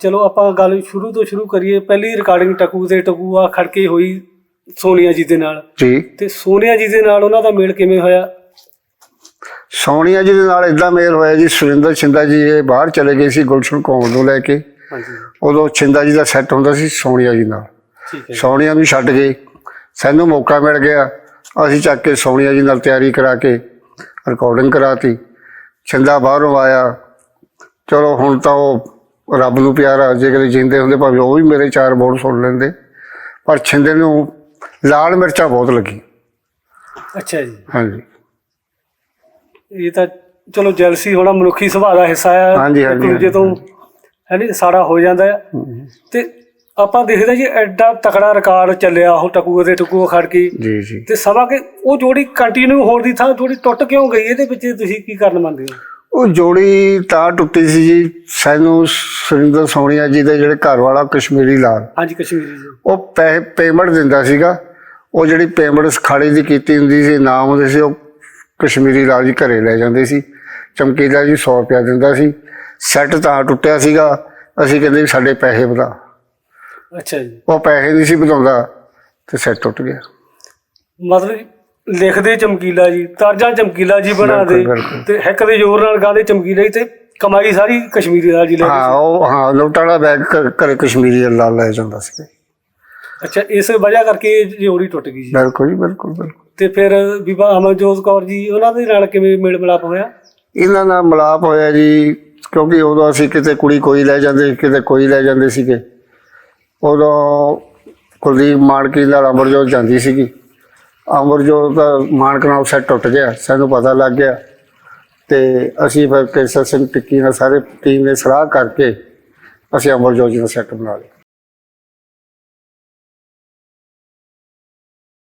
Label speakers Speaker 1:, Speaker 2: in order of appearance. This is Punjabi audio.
Speaker 1: ਚਲੋ ਆਪਾਂ ਗੱਲ ਸ਼ੁਰੂ ਤੋਂ ਸ਼ੁਰੂ ਕਰੀਏ ਪਹਿਲੀ ਰਿਕਾਰਡਿੰਗ ਟਕੂ ਤੇ ਟਕੂ ਆ ਖੜਕੇ ਹੋਈ ਸੋਨੀਆ ਜੀ ਦੇ ਨਾਲ।
Speaker 2: ਜੀ।
Speaker 1: ਤੇ ਸੋਨੀਆ ਜੀ ਦੇ ਨਾਲ ਉਹਨਾਂ ਦਾ ਮੇਲ ਕਿਵੇਂ ਹੋਇਆ?
Speaker 2: ਸੋਨੀਆ ਜੀ ਦੇ ਨਾਲ ਇਦਾਂ ਮੇਲ ਹੋਇਆ ਜੀ ਸੁਰਿੰਦਰ ਛਿੰਦਾ ਜੀ ਇਹ ਬਾਹਰ ਚਲੇ ਗਏ ਸੀ ਗੁਲਸ਼ਨ ਕੌਰ ਨੂੰ ਲੈ ਕੇ।
Speaker 1: ਹਾਂਜੀ।
Speaker 2: ਉਦੋਂ ਛਿੰਦਾ ਜੀ ਦਾ ਸੈੱਟ ਹੁੰਦਾ ਸੀ ਸੋਨੀਆ ਜੀ ਨਾਲ।
Speaker 1: ਠੀਕ ਹੈ
Speaker 2: ਸੋਨੀਆ ਨੂੰ ਛੱਡ ਗਏ ਸਾਨੂੰ ਮੌਕਾ ਮਿਲ ਗਿਆ। ਅਸੀਂ ਚੱਕ ਕੇ ਸੋਨੀਆ ਜੀ ਨਾਲ ਤਿਆਰੀ ਕਰਾ ਕੇ ਰਿਕਾਰਡਿੰਗ ਕਰਾਤੀ। ਛਿੰਦਾ ਬਾਹਰੋਂ ਆਇਆ। ਚਲੋ ਹੁਣ ਤਾਂ ਉਹ ਰੱਬ ਨੂੰ ਪਿਆਰਾ ਜੇ ਕਦੇ ਜਿੰਦੇ ਹੁੰਦੇ ਭਾਵੇਂ ਉਹ ਵੀ ਮੇਰੇ ਚਾਰ ਬੋਲ ਸੁਣ ਲੈਂਦੇ। ਪਰ ਛਿੰਦੇ ਨੂੰ ਲਾਲ ਮਿਰਚਾਂ ਬਹੁਤ ਲੱਗੀ
Speaker 1: ਅੱਛਾ ਜੀ।
Speaker 2: ਹਾਂਜੀ।
Speaker 1: ਇਹ ਤਾਂ ਚਲੋ ਜੈਲਸੀ ਹੋਣਾ ਮਨੁੱਖੀ ਸੁਭਾਅ ਦਾ ਹਿੱਸਾ ਆ।
Speaker 2: ਹਾਂਜੀ, ਹਾਂਜੀ,
Speaker 1: ਦੂਜੇ ਤੋਂ ਹੈ ਨਹੀਂ ਸਾੜਾ ਹੋ ਜਾਂਦਾ ਤੇ ਆਪਾਂ ਦੇਖਦੇ ਜੀ ਐਡਾ ਤਕੜਾ ਰਿਕਾਰਡ ਚੱਲਿਆ ਉਹ ਟਕੂ ਤੇ ਟਕੂ ਖੜ ਕੇ।
Speaker 2: ਜੀ ਜੀ।
Speaker 1: ਤੇ ਸਭਾ ਕਿ ਉਹ ਜੋੜੀ ਕੰਟੀਨਿਊ ਹੋਣ ਦੀ ਥਾਂ ਜੋੜੀ ਟੁੱਟ ਕਿਉਂ ਗਈ? ਇਹਦੇ ਵਿੱਚ ਤੁਸੀਂ ਕੀ ਕਰਨ ਮੰਨਦੇ ਹੋ?
Speaker 2: ਉਹ ਜੋੜੀ ਤਾਂ ਟੁੱਟੀ ਸੀ ਜੀ ਸਾਨੂੰ ਸੁਰਿੰਦਰ ਸੋਨੀਆ ਜੀ ਦੇ ਜਿਹੜੇ ਘਰ ਵਾਲਾ ਕਸ਼ਮੀਰੀ ਲਾਲ।
Speaker 1: ਹਾਂਜੀ ਕਸ਼ਮੀਰੀ ਜੀ।
Speaker 2: ਉਹ ਪੈਸੇ ਪੇਮੈਂਟ ਦਿੰਦਾ ਸੀਗਾ। ਉਹ ਜਿਹੜੀ ਪੇਮੈਂਟ ਖਾੜੇ ਦੀ ਕੀਤੀ ਹੁੰਦੀ ਸੀ ਨਾਮ ਹੁੰਦੇ ਸੀ ਉਹ ਕਸ਼ਮੀਰੀ ਲਾਲ ਜੀ ਘਰੇ ਲੈ ਜਾਂਦੇ ਸੀ। ਚਮਕੀਲਾ ਜੀ 100 ਰੁਪਇਆ ਦਿੰਦਾ ਸੀ। ਸੈੱਟ ਤਾਂ ਟੁੱਟਿਆ ਸੀਗਾ ਅਸੀਂ ਕਹਿੰਦੇ ਵੀ ਸਾਡੇ ਪੈਸੇ ਵਧਾ।
Speaker 1: ਅੱਛਾ ਜੀ।
Speaker 2: ਉਹ ਪੈਸੇ ਨਹੀਂ ਸੀ ਵਧਾਉਂਦਾ ਤੇ ਸੈੱਟ ਟੁੱਟ ਗਿਆ।
Speaker 1: ਮਤਲਬ ਲਿਖਦੇ ਚਮਕੀਲਾ ਜੀ ਤਰਜਾ ਚਮਕੀਲਾ ਜੀ ਬਣਾ ਦੇ
Speaker 2: ਬਿਲਕੁਲ, ਬਿਲਕੁਲ।
Speaker 1: ਤੇ ਹਿੱਕ ਦੇ ਜ਼ੋਰ ਨਾਲ ਗਾਦੇ ਚਮਕੀਲਾ ਜੀ ਤੇ ਕਮਾਈ ਸਾਰੀ ਕਸ਼ਮੀਰੀ ਲਾਲ ਜੀ ਲੈ
Speaker 2: ਹਾਂ ਉਹ ਹਾਂ ਦਾ ਬੈਗ ਘ- ਘਰੇ ਕਸ਼ਮੀਰੀ ਲਾਲ ਲੈ ਜਾਂਦਾ ਸੀ।
Speaker 1: ਅੱਛਾ ਇਸ ਵਜ੍ਹਾ ਕਰਕੇ ਇਹ ਜੋੜੀ ਟੁੱਟ ਗਈ ਜੀ।
Speaker 2: ਬਿਲਕੁਲ ਜੀ ਬਿਲਕੁਲ ਬਿਲਕੁਲ।
Speaker 1: ਤੇ ਫਿਰ ਬੀਬਾ ਅਮਨਜੋਤ ਕੌਰ ਜੀ ਉਹਨਾਂ ਦੇ ਨਾਲ ਕਿਵੇਂ ਮੇਲ ਮਿਲਾਪ ਹੋਇਆ?
Speaker 2: ਇਹਨਾਂ ਨਾਲ ਮਿਲਾਪ ਹੋਇਆ ਜੀ ਕਿਉਂਕਿ ਉਦੋਂ ਅਸੀਂ ਕਿਤੇ ਕੁੜੀ ਕੋਈ ਲੈ ਜਾਂਦੇ ਕਿਤੇ ਕੋਈ ਲੈ ਜਾਂਦੇ ਸੀਗੇ। ਉਦੋਂ ਕੁਲਦੀਪ ਮਾਨਕੀ ਨਾਲ ਅਮਰਜੋਤ ਜਾਂਦੀ ਸੀਗੀ। ਅਮਰਜੋਤ ਦਾ ਮਾਨਕ ਨਾਲ ਸੈੱਟ ਟੁੱਟ ਗਿਆ, ਸਾਨੂੰ ਪਤਾ ਲੱਗ ਗਿਆ। ਤੇ ਅਸੀਂ ਫਿਰ ਕੇਸਰ ਸਿੰਘ ਟਿੱਕੀ ਨਾਲ ਸਾਰੇ ਟੀਮ ਨੇ ਸਲਾਹ ਕਰਕੇ ਅਸੀਂ ਅਮਰਜੋਤ ਜੀ ਦਾ ਸੈੱਟ ਬਣਾ ਲਿਆ।